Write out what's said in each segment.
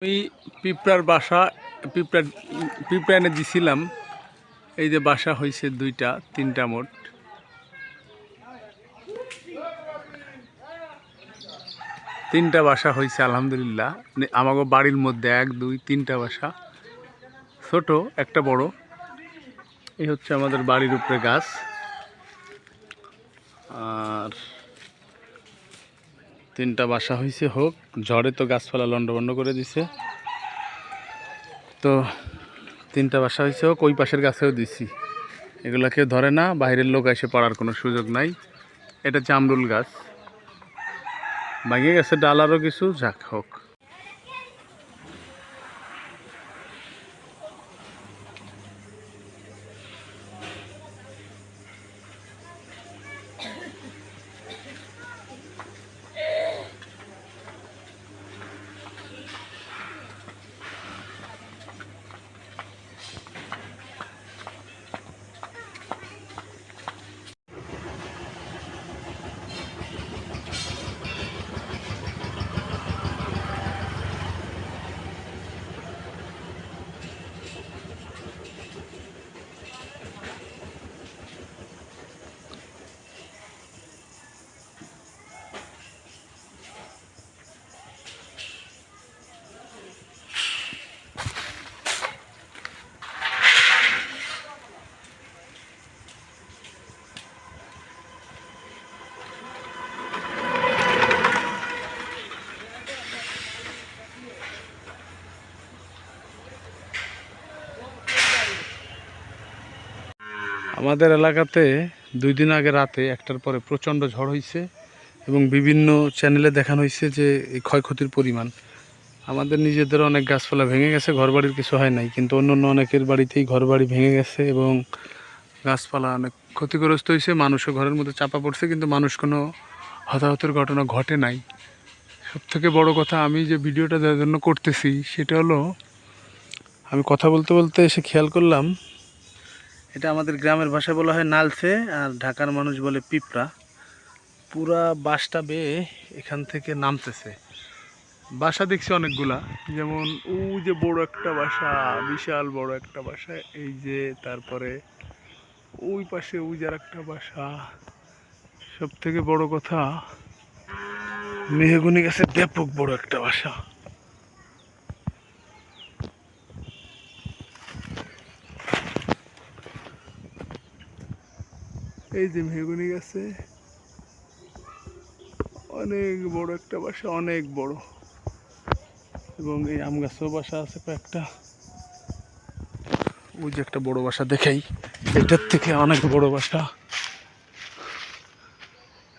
আমি পিঁপড়ার বাসা পিঁপড়া পিঁপড়া এনে দিছিলাম। এই যে বাসা হয়েছে দুইটা, তিনটা মোট। তিনটা বাসা হয়েছে আলহামদুলিল্লাহ। নে- আমাগো বাড়ির মধ্যে এক, দুই, তিনটা বাসা। ছোট, একটা বড়। এই হচ্ছে আমাদের বাড়ির উপরে গাছ। আর তিনটা বাসা হয়েছে হোক। ঝড়ে তো গাছপালা লন্ডভন্ড করে দিছে। তো তিনটা বাসা হয়েছে হোক। ওই পাশের গাছেও দিছি। এগুলা কেউ ধরে না, বাইরের লোক এসে পড়ার কোনো সুযোগ নাই। এটা চামরুল গাছ। ভেঙে গেছে ডালারও কিছু, যাক, হোক। আমাদের এলাকাতে দুই দিন আগে রাতে একটার পরে প্রচণ্ড ঝড় হয়েছে এবং বিভিন্ন চ্যানেলে দেখানো হয়েছে যে এই ক্ষয়ক্ষতির পরিমাণ। আমাদের নিজেদের অনেক গাছপালা ভেঙে গেছে, ঘরবাড়ির কিছু হয় নাই, কিন্তু অন্য অন্য অনেকের বাড়িতেই ঘরবাড়ি ভেঙে গেছে এবং গাছপালা অনেক ক্ষতিগ্রস্ত হয়েছে মানুষও ঘরের মধ্যে চাপা পড়ছে, কিন্তু মানুষ কোনো হতাহতের ঘটনা ঘটে নাই। সব থেকে বড় কথা আমি যে ভিডিওটা যার জন্য করতেছি, সেটা হলো, আমি কথা বলতে বলতে এসে খেয়াল করলাম এটা আমাদের গ্রামের ভাষায় বলা হয় নালসে আর ঢাকার মানুষ বলে পিঁপড়া। পুরা বাসটা বেয়ে এখান থেকে নামতেছে। বাসা দেখছি অনেকগুলা, যেমন ও যে বড় একটা বাসা, বিশাল বড় একটা বাসা, এই যে তারপরে ওই পাশে ওই যার একটা বাসা। সব থেকে বড় কথা, মেহগুনি গাছে ব্যাপক বড় একটা বাসা। এই যে মেহগুনি গাছে। অনেক বড় একটা বাসা, অনেক বড়। এবং এই আম গাছেও বাসা আছে কয়েকটা। ওই যে একটা বড় বাসা দেখাই। এটার থেকে অনেক বড় বাসা।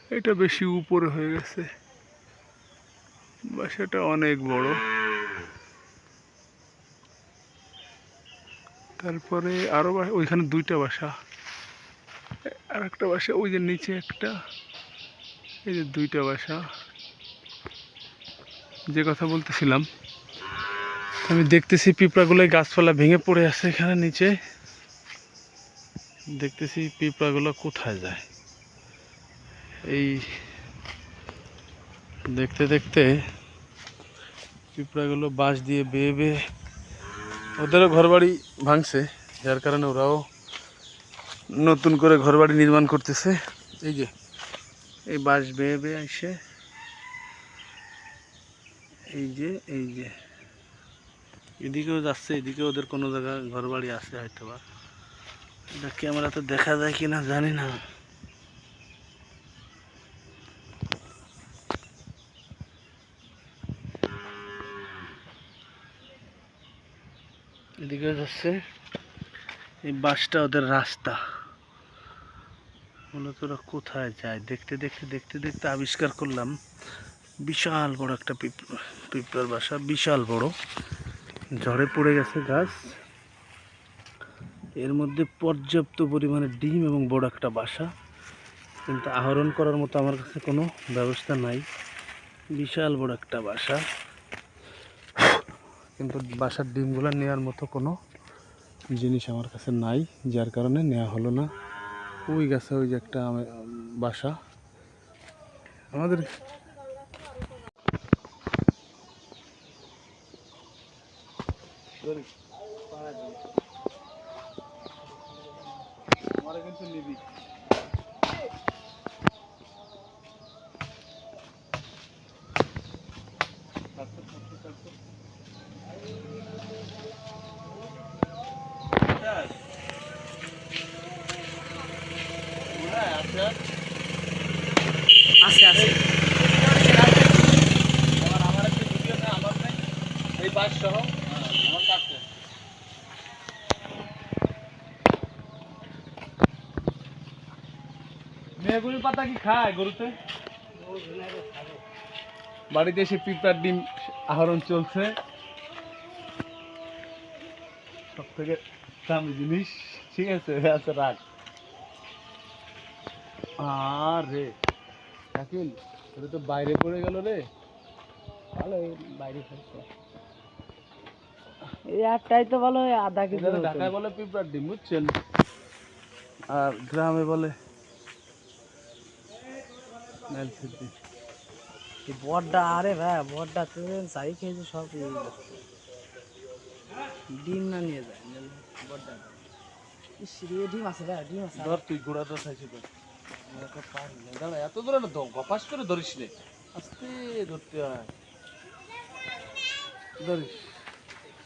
এটা বেশি উপরে হয়ে গেছে। বাসাটা অনেক বড়। তারপরে আরও বা- ওইখানে দুইটা বাসা। আর একটা বাসা, ওই যে নিচে একটা। এই যে দুইটা বাসা। যে কথা বলতেছিলাম, আমি দেখতেছি পিঁপড়াগুলোয় গাছপালা ভেঙে পড়ে আছে এখানে নিচে। দেখতেছি পিঁপড়াগুলো কোথায় যায়। এই দেখতে দেখতে পিঁপড়াগুলো বাঁশ দিয়ে বেয়ে বেয়ে ওদেরও ঘরবাড়ি ভাঙছে, যার কারণে ওরাও নতুন করে ঘরবাড়ি নির্মাণ করতেছে। এই যে, এই বাঁশ বেয়ে বেয়ে এসে এই যে এই যে। এদিকেও যাচ্ছে এদিকে ওদের কোনো জায়গায় ঘরবাড়ি আছে হয়তো বা এটা ক্যামেরাতে দেখা যায় কিনা জানি না। এদিকে যাচ্ছে। এই বাসটা ওদের রাস্তা। মূলত ওরা কোথায় যায়? দেখতে দেখতে দেখতে দেখতে আবিষ্কার করলাম, বিশাল বড় একটা পিঁপড়া পিঁপড়ার বাসা, বিশাল বড়। ঝড়ে পড়ে গেছে গাছ। এর মধ্যে পর্যাপ্ত পরিমাণে ডিম এবং বড় একটা বাসা। কিন্তু আহরণ করার মতো আমার কাছে কোনো ব্যবস্থা নাই। বিশাল বড় একটা বাসা। কিন্তু বাসার ডিমগুলো নেওয়ার মতো কোনো জিনিস আমার কাছে নাই, যার কারণে নেওয়া হলো না। ওই গাছে ওই যে একটা বাসা। আমাদের আমরা কিন্তু নিবি আছে আছে আমার আমার একটা ভিডিও না আমার নেই এই বাস সহ আমার কাছে মেয়েগুলির পাতা কি খায় গরুতে? বাড়িতে এসে পিঁপড়ার ডিম আহরণ চলছে। সব থেকে দামি জিনিস, ঠিক আছে আচ্ছা রাখ আরে এটা তো বাইরে পড়ে গেল রে। ভালো বাইরে খাইছে এই একটাই তো এই আধা কেজি। ঢাকায় বলে পিঁপড়ার ডিম বুঝছেন? আর গ্রামে বলে বড়টা আরে ভাই বড়টা তো চাই খেয়েছে সব ডিম না নিয়ে যায় ইস ডিম আছে ভাই ডিম আছে। ধর তুই খাইছি তো। দাঁড়া এত দূরে না গপাস করে ধরিস নে। আস্তে ধরতে হয়। ধরিস।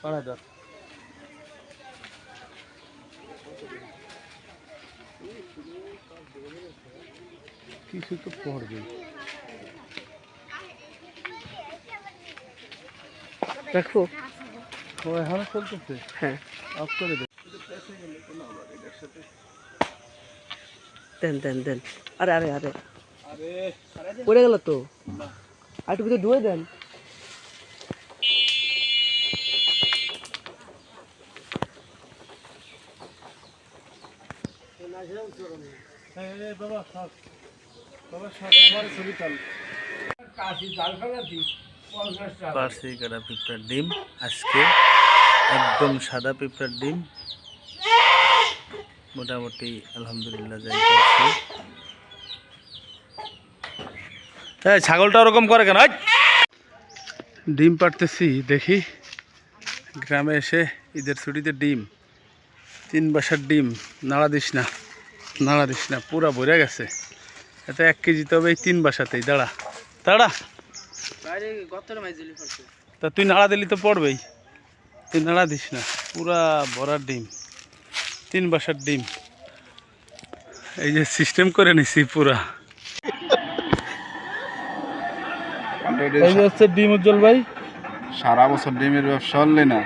পাড়ায় ধর কিছু তো পড়বে। দেখো। এখনও চলতেছে? হ্যাঁ। অফ করে দে। দেন দেন দেন। আরে আরে আরে। আরে পড়ে গেল তো? আর একটু ডুয়ে দেন এই বাবা সব বাবা সব আমার ছবি চাল পার্সি কাটা পিঁপড়ার ডিম। আজকে একদম সাদা পিঁপড়ার ডিম। মোটামুটি আলহামদুলিল্লাহ যাই পাচ্ছি হ্যাঁ ছাগলটা ওরকম করে কেন? ডিম পাড়তেছি, দেখি। গ্রামে এসে ঈদের ছুটিতে ডিম। তিন বাসার ডিম, নাড়া দিস না। নাড়া দিস না পুরা ভরে গেছে। এটা এক কেজি তবে এই তিন বাসাতেই দাঁড়া। দাঁড়া। বাইরে গতরে মাইজলি পড়ছে। তা তুই নাড়া দিলি তো পড়বেই। তুই নাড়া দিস না পুরা ভরার ডিম। তিন বাসার ডিম। এই যে সিস্টেম করে নিছি পুরা। এই যে হচ্ছে ডিম উজ্জ্বল ভাই। সারা বছর ডিমের ব্যবসা হলে না।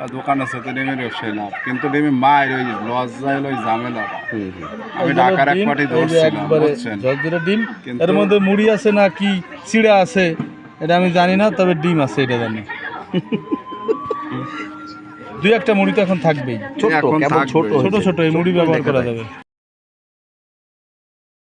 আর দোকান আছে তো ডিমের ব্যবসায় না। কিন্তু ডিমের মায়ের ওই লজ্জা হলো ওই ঝামেলা আমি এই ঢাকার এক ডিম, পাটি ধরছিলাম বুঝছেন? ঝরঝরে ডিম। এর মধ্যে মুড়ি আছে না কি চিড়া আছে এটা আমি জানি না তবে ডিম আছে এটা জানি। দুই একটা মুড়ি তো এখন থাকবেই। ছোট? ছোট ছোট এই মুড়ি ব্যবহার করা যাবে।